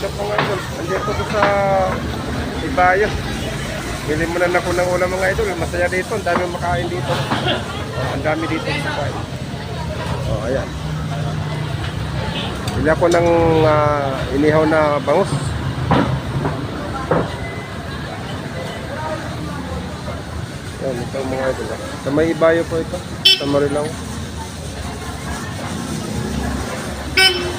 dito ko sa Ibayo. Bili mo na ako ng ulam mga idol. Masaya dito. Ang dami makain dito. Ang dami dito sa Ibayo. Oh, ayan. Bili ako ng ah, inihaw na bangus. Yan, ito mga idol. ah. Sa may Ibayo po ito. Sa Marilao. Ayan.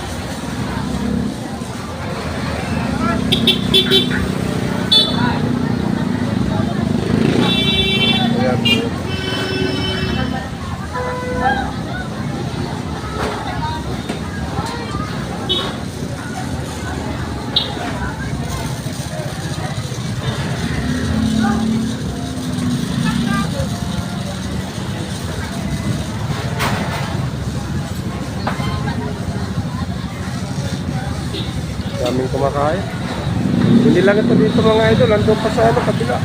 Daming kumakain. Hindi lang ito dito mga idol, andun pa sa ano, kabila.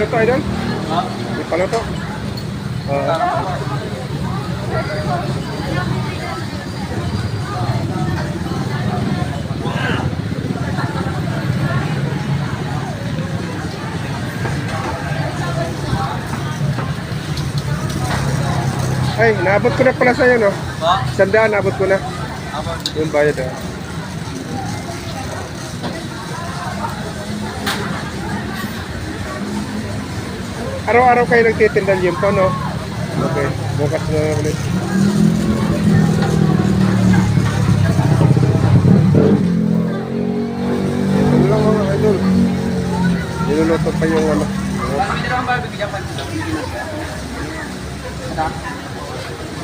Pa luto idol? Ha? Di pa luto? Ah. ay, naabot ko na pala sa'yo, no? Ba? Sandaan, naabot ko na. Apa? Yung bayad, ah. Araw-araw kayo nagtitinda to, no? Okay, bukas na lang ulit. Ito lang mga idol. Niluluto pa yung ano. Kami na lang ba bigyan pa. Ada?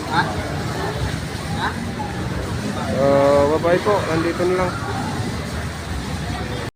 Ha? Ha? Uh, babae po, nandito na lang.